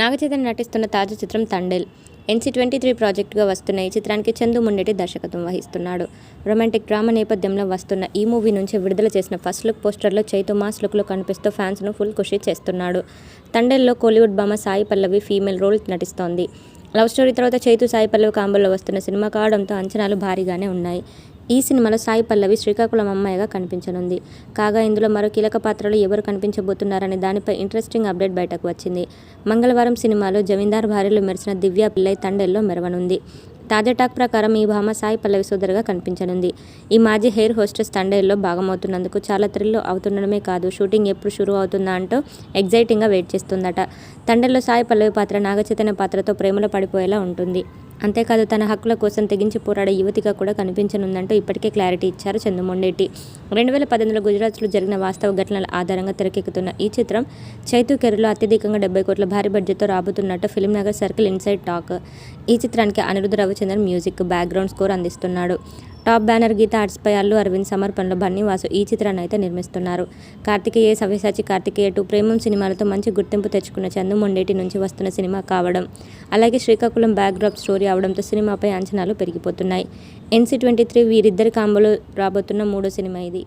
నాగచైతన్య నటిస్తున్న తాజా చిత్రం తండేల్. ఎన్సీ ట్వంటీ త్రీ ప్రాజెక్టుగా వస్తున్న ఈ చిత్రానికి చందు మున్నెటి దర్శకత్వం వహిస్తున్నాడు. రొమాంటిక్ డ్రామా నేపథ్యంలో వస్తున్న ఈ మూవీ నుంచి విడుదల చేసిన ఫస్ట్ లుక్ పోస్టర్లో చైతు మాస్ లుక్లో కనిపిస్తూ ఫ్యాన్స్ను ఫుల్ ఖుషి చేస్తున్నాడు. తండేల్లో కోలీవుడ్ బామ సాయి పల్లవి ఫీమేల్ రోల్ నటిస్తోంది. లవ్ స్టోరీ తర్వాత చైతు సాయి పల్లవి కాంబోలో వస్తున్న సినిమా కావడంతో అంచనాలు భారీగానే ఉన్నాయి. ఈ సినిమాలో సాయి పల్లవి శ్రీకాకుళం అమ్మాయిగా కనిపించనుంది. కాగా ఇందులో మరో కీలక పాత్రలు ఎవరు కనిపించబోతున్నారనే దానిపై ఇంట్రెస్టింగ్ అప్డేట్ బయటకు వచ్చింది. మంగళవారం సినిమాలో జమీందార్ భార్యలో మెరిసిన దివ్య పిల్లై తండెల్లో మెరవనుంది. తాజా టాక్ ప్రకారం ఈ భామ సాయి పల్లవి సోదరుగా కనిపించనుంది. ఈ మాజీ హెయిర్ హోస్టెస్ తండేల్లో భాగమవుతున్నందుకు చాలా థ్రిల్లో అవుతుండడమే కాదు షూటింగ్ ఎప్పుడు షురూ అవుతుందా అంటూ ఎగ్జైటింగ్గా వెయిట్ చేస్తుందట. తండేల్లో సాయి పల్లవి పాత్ర నాగచైతన్య పాత్రతో ప్రేమలో పడిపోయేలా ఉంటుంది. అంతేకాదు తన హక్కుల కోసం తెగించి పోరాడే యువతిగా కూడా కనిపించనుందంటూ ఇప్పటికే క్లారిటీ ఇచ్చారు చంద్రమోహన్ రెండు వేల పద్దెనిమిదిలో గుజరాత్లో జరిగిన వాస్తవ ఘటనల ఆధారంగా తెరకెక్కుతున్న ఈ చిత్రం చైతు కెరీలో అత్యధికంగా డెబ్బై కోట్ల భారీ బడ్జెట్తో రాబోతున్నట్టు film Nagar circle inside talk. ఈ చిత్రానికి Aniruddha Ravichandran music background score అందిస్తున్నాడు. టాప్ బ్యానర్ గీత ఆర్ట్స్పై అల్లు అరవింద్ సమర్పణలో బన్నీవాసు ఈ చిత్రాన్ని అయితే నిర్మిస్తున్నారు. కార్తికేయ సవ్యసాచి కార్తికేయ టూ ప్రేమం సినిమాలతో మంచి గుర్తింపు తెచ్చుకున్న చందు మొండేటి నుంచి వస్తున్న సినిమా కావడం అలాగే శ్రీకాకుళం బ్యాక్డ్రాప్ స్టోరీ అవడంతో సినిమాపై అంచనాలు పెరిగిపోతున్నాయి. ఎన్సీ ట్వంటీ త్రీ వీరిద్దరి కాంబోలో రాబోతున్న మూడో సినిమా ఇది.